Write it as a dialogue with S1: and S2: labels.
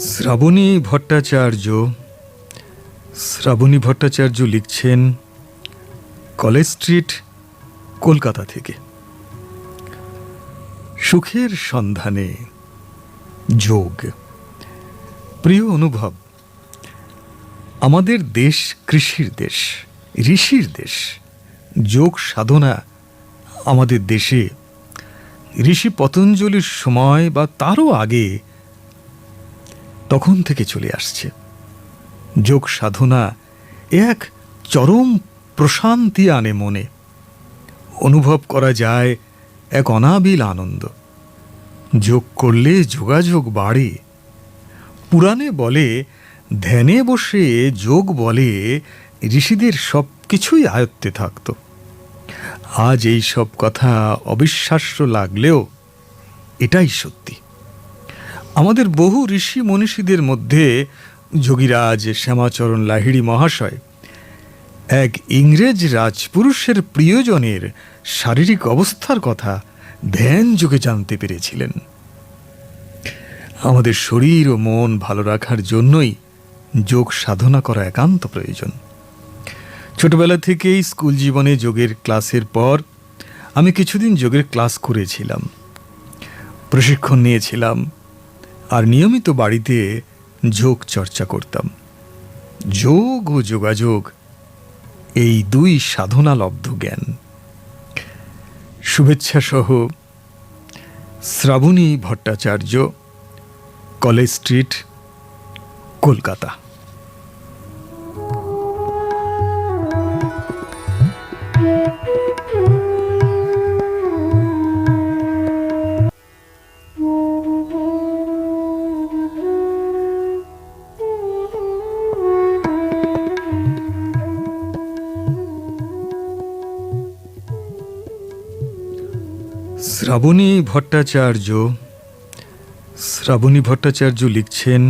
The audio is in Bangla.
S1: শ্রাবণী ভট্টাচার্য শ্রাবণী ভট্টাচার্য লিখছেন কলেজ স্ট্রিট, কলকাতা থেকে। সুখের সন্ধানে যোগ। প্রিয় অনুভব, আমাদের দেশ কৃষির দেশ, ঋষির দেশ। যোগ সাধনা আমাদের দেশে। ঋষি পতঞ্জলির সময় বা তারও আগে তখন থেকে চলে আসছে। যোগ সাধনা এক চরম প্রশান্তি আনে মনে। অনুভব করা যায় এক অনাবিল আনন্দ। যোগ করলে যোগাযোগ বাড়ে। পুরাণে বলে, ধ্যানে বসে যোগ বলে, ঋষিদের সব কিছুই আয়ত্তে থাকত। আজ এই সব কথা অবিশ্বাস্য লাগলেও এটাই সত্যি। আমাদের বহু ঋষি মনীষীদের মধ্যে যোগীরাজ, শ্যামাচরণ, লাহিড়ি মহাশয় এক ইংরেজ রাজপুরুষের প্রিয়জনের শারীরিক অবস্থার কথা ধ্যান যুগে জানতে পেরেছিলেন। আমাদের শরীর ও মন ভালো রাখার জন্যই যোগ সাধনা করা একান্ত প্রয়োজন। ছোটবেলা থেকেই স্কুল জীবনে যোগের ক্লাসের পর আমি কিছুদিন যোগের ক্লাস করেছিলাম। প্রশিক্ষণ নিয়েছিলাম। আর নিয়মিত বাড়িতে যোগ চর্চা করতাম। যোগ ও যোগাযোগ এই দুই সাধনালব্ধ জ্ঞান। শুভেচ্ছা সহ শ্রাবণী ভট্টাচার্য, কলেজ স্ট্রিট, কলকাতা। শ্রাবণী ভট্টাচার্য শ্রাবণী ভট্টাচার্য লিখছেন